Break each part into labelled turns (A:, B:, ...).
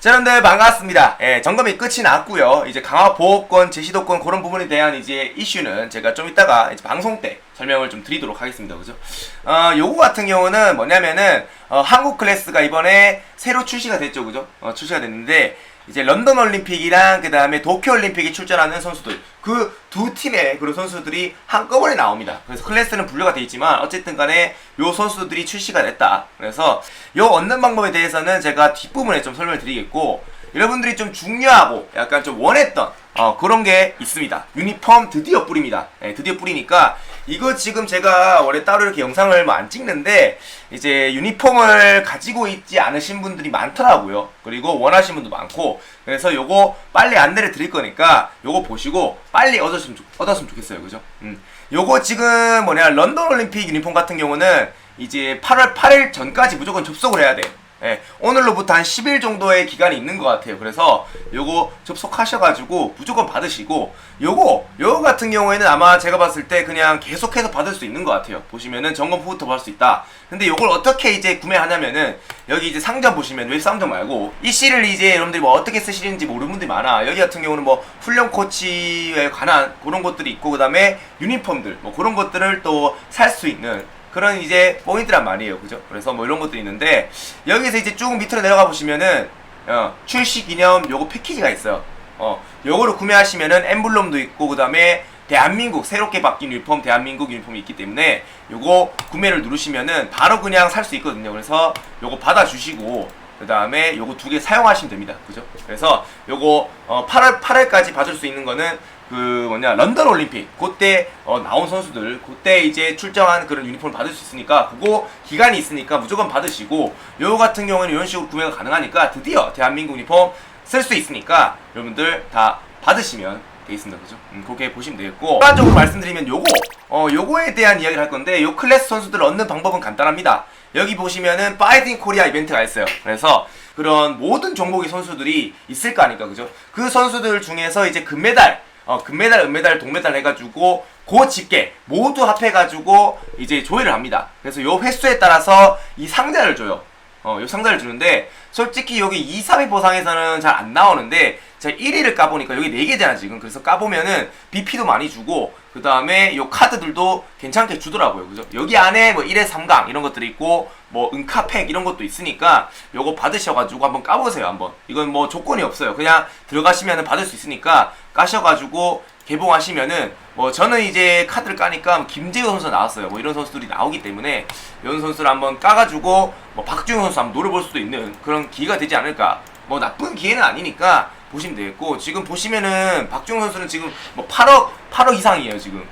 A: 자, 여러분들 반갑습니다. 예, 점검이 끝이 났고요. 이제 강화 보호권, 제시도권 그런 부분에 대한 이제 이슈는 제가 좀 이따가 방송 때 설명을 좀 드리도록 하겠습니다. 그죠? 어, 요거 같은 경우는 뭐냐면은 어, 한국 클래스가 이번에 새로 출시가 됐죠. 그죠? 어, 출시가 됐는데 이제 런던 올림픽이랑 그 다음에 도쿄 올림픽에 출전하는 선수들 그 두 팀의 그런 선수들이 한꺼번에 나옵니다. 그래서 클래스는 분류가 돼 있지만 어쨌든 간에 요 선수들이 출시가 됐다. 그래서 요 얻는 방법에 대해서는 제가 뒷부분에 좀 설명을 드리겠고 여러분들이 좀 중요하고 약간 좀 원했던 어, 그런 게 있습니다. 유니폼 드디어 뿌립니다. 예, 드디어 뿌리니까 이거 지금 제가 원래 따로 이렇게 영상을 뭐 안 찍는데 이제 유니폼을 가지고 있지 않으신 분들이 많더라고요. 그리고 원하시는 분도 많고 그래서 요거 빨리 안내를 드릴 거니까 요거 보시고 빨리 얻었으면, 좋, 얻었으면 좋겠어요. 그죠? 음. 요거 지금 뭐냐 런던 올림픽 유니폼 같은 경우는 이제 8월 8일 전까지 무조건 접속을 해야 돼요. 예, 오늘로부터 한 10일 정도의 기간이 있는 것 같아요. 그래서 요거 접속하셔가지고 무조건 받으시고 요거 요거 같은 경우에는 아마 제가 봤을 때 그냥 계속해서 받을 수 있는 것 같아요. 보시면은 점검 후부터 받을 수 있다. 근데 요걸 어떻게 이제 구매하냐면은 여기 이제 상점 보시면 웹 상점 말고 이 씨를 이제 여러분들이 뭐 어떻게 쓰시는지 모르는 분들이 많아. 여기 같은 경우는 뭐 훈련 코치에 관한 그런 것들이 있고 그다음에 유니폼들 뭐 그런 것들을 또 살 수 있는 그런 이제 포인트란 말이에요. 그죠? 그래서 뭐 이런 것들이 있는데 여기서 이제 쭉 밑으로 내려가 보시면은 어, 출시 기념 요거 패키지가 있어요. 어, 요거를 구매하시면은 엠블럼도 있고 그다음에 대한민국 새롭게 바뀐 유니폼 대한민국 유니폼이 있기 때문에 요거 구매를 누르시면은 바로 그냥 살 수 있거든요. 그래서 요거 받아 주시고 그 다음에 요거 두 개 사용하시면 됩니다. 그죠? 그래서 요거 어 8월 8월까지 받을 수 있는 거는 그 뭐냐 런던 올림픽 그때 어 나온 선수들 그때 이제 출정한 그런 유니폼을 받을 수 있으니까 그거 기간이 있으니까 무조건 받으시고 요 같은 경우는 이런 식으로 구매가 가능하니까 드디어 대한민국 유니폼 쓸 수 있으니까 여러분들 다 받으시면 되겠습니다 그죠? 음, 그렇게 보시면 되겠고 일반적으로 말씀드리면 요거 어 요거에 대한 이야기를 할 건데 요 클래스 선수들을 얻는 방법은 간단합니다 여기 보시면은 파이팅 코리아 이벤트가 있어요 그래서 그런 모든 종목의 선수들이 있을 거 아닙니까 그죠? 그 선수들 중에서 이제 금메달 어, 금메달, 은메달, 동메달 해가지고 그 집계 모두 합해가지고 이제 조회를 합니다. 그래서 요 횟수에 따라서 이 상자를 줘요. 어, 요 상자를 주는데 솔직히 여기 2, 3위 보상에서는 잘 안 나오는데 제가 1위를 까보니까 여기 4개잖아 지금. 그래서 까보면은 BP도 많이 주고 그 다음에 요 카드들도 괜찮게 주더라고요. 그죠 여기 안에 뭐 1회 3강 이런 것들이 있고 뭐 은카팩 이런 것도 있으니까 요거 받으셔가지고 한번 까보세요 한번. 이건 뭐 조건이 없어요. 그냥 들어가시면은 받을 수 있으니까 까셔가지고 개봉하시면은 뭐 저는 이제 카드를 까니까 김재호 선수 나왔어요. 뭐 이런 선수들이 나오기 때문에 이런 선수를 한번 까가지고 뭐 박주영 선수 한번 노려볼 수도 있는 그런 기회가 되지 않을까. 뭐 나쁜 기회는 아니니까 보시면 되겠고 지금 보시면은 박주영 선수는 지금 뭐 8억 8억 이상이에요 지금.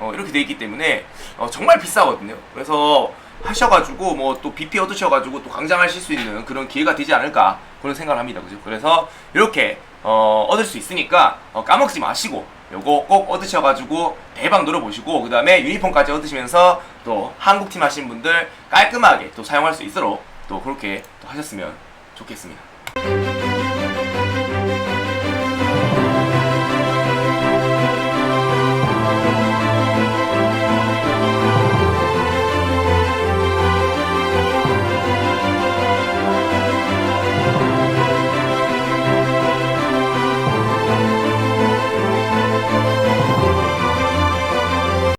A: 어, 이렇게 돼 있기 때문에 어, 정말 비싸거든요. 그래서 하셔가지고 뭐 또 BP 얻으셔가지고 또 강장하실 수 있는 그런 기회가 되지 않을까 그런 생각을 합니다. 그죠? 그래서 이렇게 어, 얻을 수 있으니까 어, 까먹지 마시고 요거 꼭 얻으셔가지고 대박 노려보시고 그 다음에 유니폼까지 얻으시면서 또 한국팀 하신 분들 깔끔하게 또 사용할 수 있도록 또 그렇게 또 하셨으면 좋겠습니다.